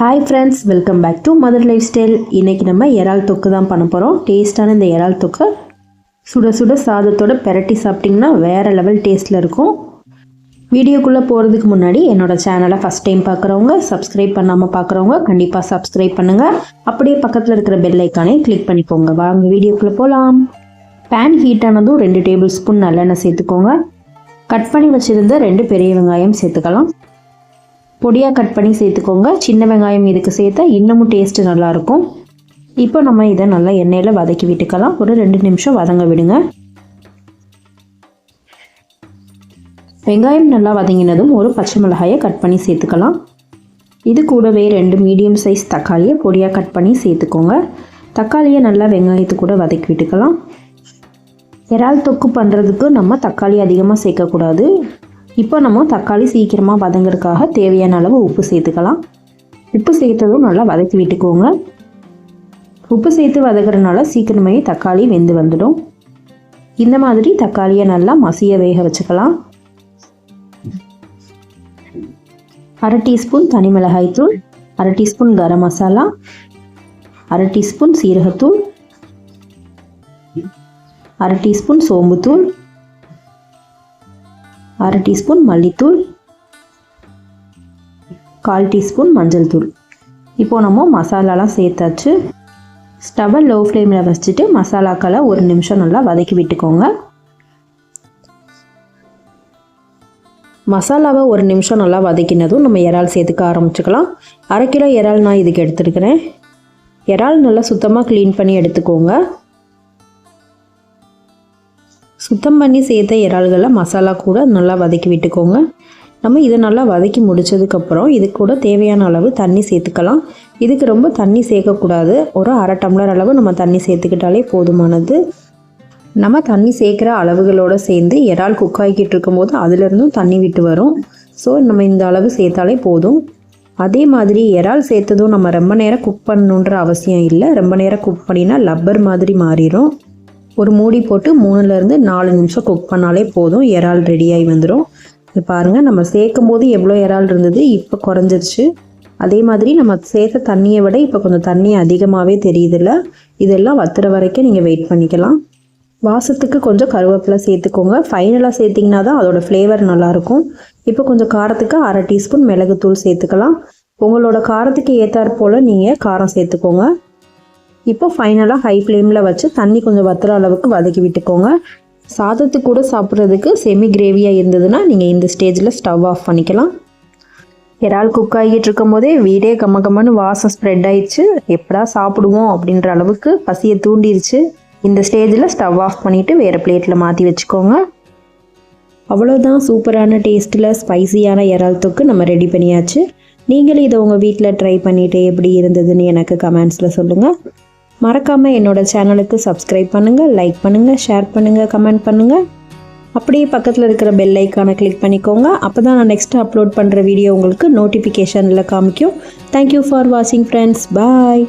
Hi friends welcome back to mother lifestyle இன்றைக்கி நம்ம இறால் தொக்கு தான் பண்ண போகிறோம் டேஸ்ட்டான இந்த இறால் தொக்கை. சுட சுட சாதத்தோட பெரட்டி சாப்பிட்டிங்கன்னா வேறு லெவல் டேஸ்ட்டில் இருக்கும். வீடியோக்குள்ளே போகிறதுக்கு முன்னாடி என்னோடய சேனலை ஃபஸ்ட் டைம் பார்க்குறவங்க சப்ஸ்கிரைப் பண்ணாமல் பார்க்குறவங்க கண்டிப்பாக சப்ஸ்கிரைப் பண்ணுங்கள் அப்படியே பக்கத்தில் இருக்கிற பெல் ஐக்கானே கிளிக் பண்ணிக்கோங்க. வாங்க வீடியோக்குள்ளே போகலாம் பேன் ஹீட் ஆனதும் ரெண்டு டேபிள் ஸ்பூன் நல்லெண்ணெய் சேர்த்துக்கோங்க. கட் பண்ணி வச்சுருந்த ரெண்டு பெரிய வெங்காயம் சேர்த்துக்கலாம். பொடியாக கட் பண்ணி சேர்த்துக்கோங்க. சின்ன வெங்காயம் இதுக்கு சேர்த்தா இன்னமும் டேஸ்ட்டு நல்லாயிருக்கும். இப்போ நம்ம இதை நல்லா எண்ணெயில் வதக்கி விட்டுக்கலாம். ஒரு ரெண்டு நிமிஷம் வதங்க விடுங்க. வெங்காயம் நல்லா வதங்கினதும் ஒரு பச்சை மிளகாயை கட் பண்ணி சேர்த்துக்கலாம். இது கூடவே ரெண்டு மீடியம் சைஸ் தக்காளியை பொடியாக கட் பண்ணி சேர்த்துக்கோங்க. தக்காளியை நல்லா வெங்காயத்து கூட வதக்கி விட்டுக்கலாம். இறால் தொக்கு பண்ணுறதுக்கு நம்ம தக்காளி அதிகமாக சேர்க்கக்கூடாது. இப்போ நம்ம தக்காளி சீக்கிரமாக வதங்குறதுக்காக தேவையான அளவு உப்பு சேர்த்துக்கலாம். உப்பு சேர்த்ததும் நல்லா வதக்கி விட்டுக்கோங்க. உப்பு சேர்த்து வதக்குறதுனால சீக்கிரமே தக்காளி வெந்து வந்துடும். இந்த மாதிரி தக்காளியை நல்லா மசிய வேக வச்சுக்கலாம். அரை டீஸ்பூன் தனி மிளகாய் தூள் அரை டீஸ்பூன் கரம் மசாலா அரை டீஸ்பூன் சீரகத்தூள் அரை டீஸ்பூன் சோம்புத்தூள் அரை டீஸ்பூன் மல்லித்தூள் கால் டீஸ்பூன் மஞ்சள் தூள். இப்போது நம்ம மசாலாலாம் சேர்த்தாச்சு. ஸ்டவ்வை லோ ஃப்ளேமில் வச்சுட்டு மசாலாக்களை ஒரு நிமிஷம் நல்லா வதக்கி விட்டுக்கோங்க. மசாலாவை ஒரு நிமிஷம் நல்லா வதக்கினதும் நம்ம இறால் சேர்த்துக்க ஆரம்பிச்சுக்கலாம். அரை கிலோ இறால் நான் இதுக்கு எடுத்துருக்கிறேன். இறால் நல்லா சுத்தமாக க்ளீன் பண்ணி எடுத்துக்கோங்க. சுத்தம் பண்ணி சேர்த்த இறால்களை மசாலா கூட நல்லா வதக்கி விட்டுக்கோங்க. நம்ம இதை நல்லா வதக்கி முடித்ததுக்கப்புறம் இது கூட தேவையான அளவு தண்ணி சேர்த்துக்கலாம். இதுக்கு ரொம்ப தண்ணி சேர்க்கக்கூடாது. ஒரு அரை டம்ளர் அளவு நம்ம தண்ணி சேர்த்துக்கிட்டாலே போதுமானது. நம்ம தண்ணி சேர்க்குற அளவுகளோடு சேர்ந்து இறால் குக் ஆகிக்கிட்டு இருக்கும்போது அதுலேருந்தும் தண்ணி விட்டு வரும். ஸோ நம்ம இந்த அளவு சேர்த்தாலே போதும். அதே மாதிரி இறால் சேர்த்ததும் நம்ம ரொம்ப நேரம் குக் பண்ணணுன்ற அவசியம் இல்லை. ரொம்ப நேரம் குக் பண்ணினா லப்பர் மாதிரி மாறிடும் ஒரு மூடி போட்டு மூணுலேருந்து நாலு நிமிஷம் குக் பண்ணாலே போதும். இறால் ரெடியாகி வந்துடும் இது பாருங்கள் நம்ம சேர்க்கும் போது எவ்வளோ இறால் இருந்தது இப்போ குறைஞ்சிருச்சு. அதே மாதிரி நம்ம சேர்த்த தண்ணியை விட இப்போ கொஞ்சம் தண்ணி அதிகமாகவே தெரியுதுல்ல? இதெல்லாம் வத்துற வரைக்கும் நீங்கள் வெயிட் பண்ணிக்கலாம். வாசத்துக்கு கொஞ்சம் கருவேப்பிலை சேர்த்துக்கோங்க. ஃபைனலாக சேர்த்திங்கன்னா தான் அதோடய ஃப்ளேவர் நல்லாயிருக்கும். இப்போ கொஞ்சம் காரத்துக்கு அரை டீஸ்பூன் மிளகுத்தூள் சேர்த்துக்கலாம். உங்களோட காரத்துக்கு ஏற்றாற் போல் நீங்கள் காரம் சேர்த்துக்கோங்க. இப்போ ஃபைனலாக ஹை ஃப்ளேமில் வச்சு தண்ணி கொஞ்சம் வத்துற அளவுக்கு வதக்கி விட்டுக்கோங்க. சாதத்து கூட சாப்பிட்றதுக்கு செமி கிரேவியாக இருந்ததுன்னா நீங்கள் இந்த ஸ்டேஜில் ஸ்டவ் ஆஃப் பண்ணிக்கலாம். இறால் குக் ஆகிட்டு இருக்கும் போதே வீடே கம்ம கம்மன்னு வாசம் ஸ்ப்ரெட் ஆயிடுச்சு. எப்படா சாப்பிடுவோம் அப்படின்ற அளவுக்கு பசியை தூண்டிருச்சு. இந்த ஸ்டேஜில் ஸ்டவ் ஆஃப் பண்ணிவிட்டு வேறு பிளேட்டில் மாற்றி வச்சுக்கோங்க. அவ்வளோதான் சூப்பரான டேஸ்ட்டில் ஸ்பைசியான இறால் தொக்கு நம்ம ரெடி பண்ணியாச்சு. நீங்களும் இதை உங்கள் வீட்டில் ட்ரை பண்ணிவிட்டு எப்படி இருந்ததுன்னு எனக்கு கமெண்ட்ஸில் சொல்லுங்கள் மறக்காமல் என்னோடய சேனலுக்கு சப்ஸ்கிரைப் பண்ணுங்கள் லைக் பண்ணுங்கள் ஷேர் பண்ணுங்கள் கமெண்ட் பண்ணுங்கள் அப்படியே பக்கத்தில் இருக்கிற பெல் ஐக்கானை கிளிக் பண்ணிக்கோங்க. அப்போ தான் நான் நெக்ஸ்ட்டு அப்லோட் பண்ணுற வீடியோ உங்களுக்கு நோட்டிஃபிகேஷனில் காமிக்கும். தேங்க்யூ ஃபார் வாட்சிங் ஃப்ரெண்ட்ஸ் பாய்